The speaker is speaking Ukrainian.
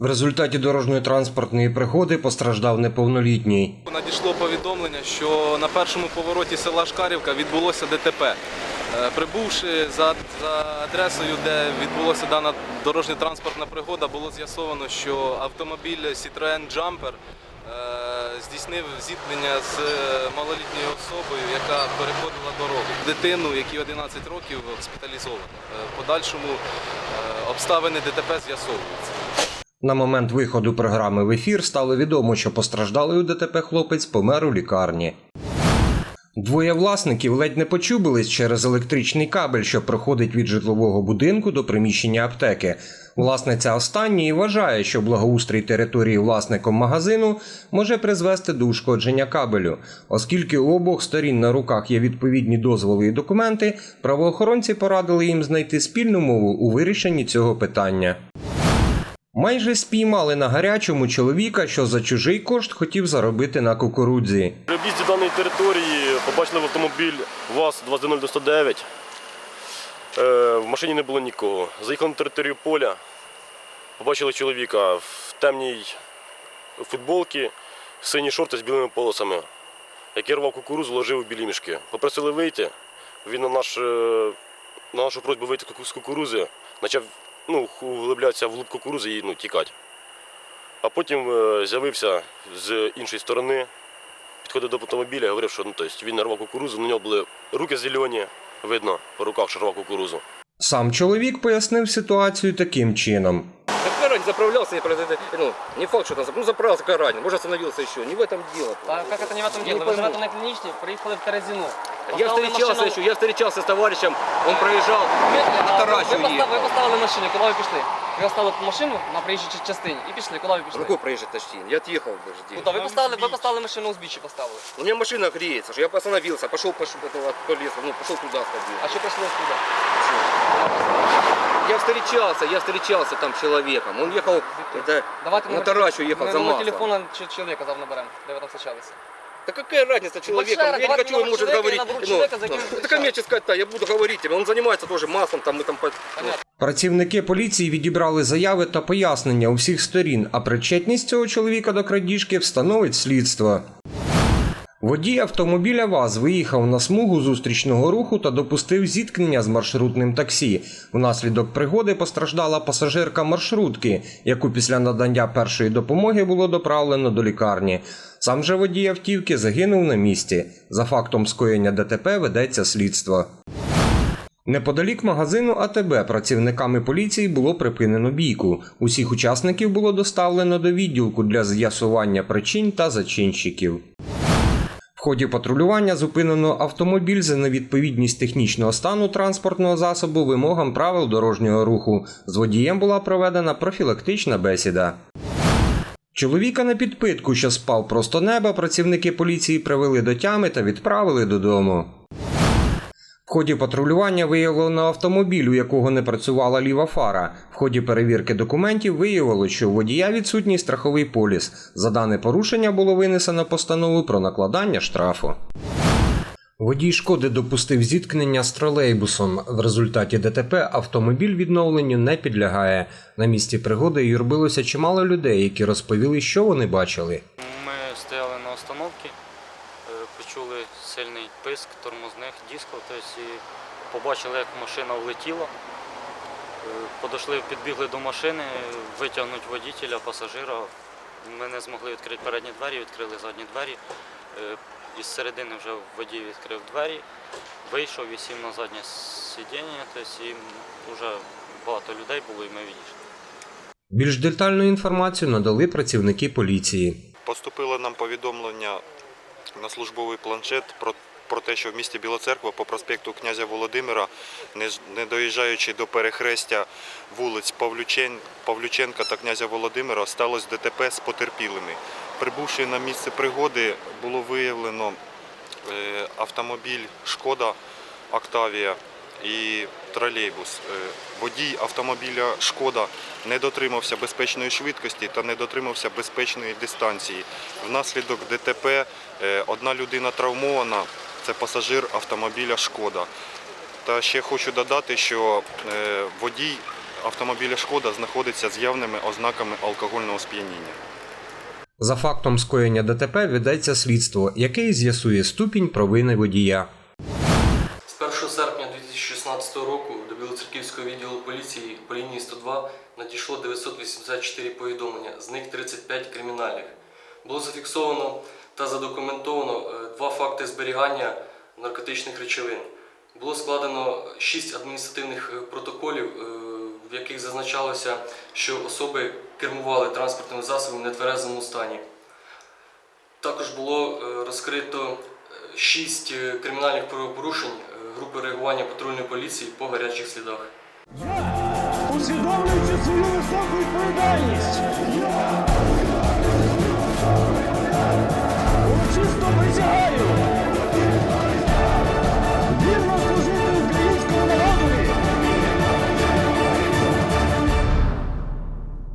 В результаті дорожньої транспортної пригоди постраждав неповнолітній. Надійшло повідомлення, що на першому повороті села Шкарівка відбулося ДТП. Е, Прибувши за, за адресою, де відбулася дана дорожньо-транспортна пригода, було з'ясовано, що автомобіль Citroen Jumper е, здійснив зіткнення з е, малолітньою особою, яка переходила дорогу. Дитину, якій 11 років, госпіталізовано. В подальшому обставини ДТП з'ясовуються. На момент виходу програми в ефір стало відомо, що постраждалий у ДТП хлопець помер у лікарні. Двоє власників ледь не почубились через електричний кабель, що проходить від житлового будинку до приміщення аптеки. Власниця останньої вважає, що благоустрій території власником магазину може призвести до ушкодження кабелю. Оскільки у обох сторін на руках є відповідні дозволи і документи, правоохоронці порадили їм знайти спільну мову у вирішенні цього питання. Майже спіймали на гарячому чоловіка, що за чужий кошт хотів заробити на кукурудзі. При об'їзді даної території побачили в автомобіль ВАЗ-290-109. Е, В машині не було нікого. Заїхали на територію поля, побачили чоловіка в темній футболці, сині шорти з білими полосами, який рвав кукурузу, ложив у білі мішки. Попросили вийти. Він на, наш, е, на нашу просьбу вийти з кукурузи почав ну, углублятися в луп кукурузи і ну, тікати. А потім е, з'явився з іншої сторони, підходив до автомобіля, говорив, що ну, тобто, він нарвав кукурузу, на нього були руки зелені, видно по руках, що рвав кукурузу. Сам чоловік пояснив ситуацію таким чином. Какая разница, заправлялся я просто, ну, не факт, что там, зап- ну, заправился, какая разница, может остановился еще, не в этом дело. А как это не в этом Я дело? не Вы пойму. живете на клиничной, приехали в Каразину. Я Поставили встречался машину- еще, я встречался с товарищем, он проезжал, А, на ви, Тарасю постав- ехал. ви поставили машину, куди ви пішли? Ви поставили машину на проїжджій ча- частині і пішли, куди ви пішли? Какой проезжий почти? Я отъехал даже. Ну, то ви поставили, ви поставили машину узбіччя поставили. У меня машина греется, что я остановился, пошел, пошел этого, по лесу, ну, пошел туда сходил. А що прийшло туди? Я встречался, я встречался там с человеком, он ехал, это, Давайте на номер Тарасю телеф- ехал номер за маслом. телефона чи- чоловіка завтра наберемо, де ви там зустрічалися. Да какая разница человеком? Большая, Я не хочу, может человека, говорить. я ну, ну, это коммерческая, да, я буду говорить тебе. Он занимается тоже маслом, там мы там... по- Понятно. Працівники поліції відібрали заяви та пояснення у всіх сторін, а причетність цього чоловіка до крадіжки встановить слідство. Водій автомобіля ВАЗ виїхав на смугу зустрічного руху та допустив зіткнення з маршрутним таксі. Внаслідок пригоди постраждала пасажирка маршрутки, яку після надання першої допомоги було доправлено до лікарні. Сам же водій автівки загинув на місці. За фактом скоєння ДТП ведеться слідство. Неподалік магазину АТБ працівниками поліції було припинено бійку. Усіх учасників було доставлено до відділку для з'ясування причин та зачинщиків. В ході патрулювання зупинено автомобіль за невідповідність технічного стану транспортного засобу вимогам правил дорожнього руху. З водієм була проведена профілактична бесіда. Чоловіка на підпитку, що спав просто неба, працівники поліції привели до тями та відправили додому. В ході патрулювання виявлено автомобіль, у якого не працювала ліва фара. В ході перевірки документів виявилося, що у водія відсутній страховий поліс. За дане порушення було винесено постанову про накладання штрафу. Водій шкоди допустив зіткнення з тролейбусом. В результаті ДТП автомобіль відновленню не підлягає. На місці пригоди юрбилося чимало людей, які розповіли, що вони бачили. Ми стояли на остановці, е, почули сильний писк тормозних дисків, тобто побачили, як машина влетіла. Е, Подошли, підбігли до машини, витягнути водителя, пасажира. Ми не змогли відкрити передні двері, відкрили задні двері. Із середини вже водій відкрив двері, вийшов і сів на заднє сидіння, тобто і вже багато людей було і ми відійшли. Більш детальну інформацію надали працівники поліції. Поступило нам повідомлення на службовий планшет про, про те, що в місті Біла Церква по проспекту князя Володимира, не, не доїжджаючи до перехрестя вулиць Павлючен, Павлюченка та князя Володимира, сталося ДТП з потерпілими. Прибувши на місце пригоди, було виявлено е, автомобіль Шкода Октавія, і тролейбус. Е, Водій автомобіля Шкода не дотримався безпечної швидкості та не дотримався безпечної дистанції. Внаслідок ДТП е, одна людина травмована, це пасажир автомобіля Шкода. Та ще хочу додати, що водій автомобіля Шкода знаходиться з явними ознаками алкогольного сп'яніння. За фактом скоєння ДТП ведеться слідство, яке з'ясує ступінь провини водія. З 1 серпня 2016 року до Білоцерківського відділу поліції по лінії 102 надійшло 984 повідомлення, з них 35 кримінальних. Було зафіксовано та задокументовано е, два факти зберігання наркотичних речовин. Було складено 6 адміністративних е, протоколів, е, в яких зазначалося, що особи кермували транспортними засобами в нетверезому стані. Також було е, розкрито е, шість е, кримінальних правопорушень групи реагування патрульної поліції по гарячих слідах. Усвідомлюючи свою високу відповідальність,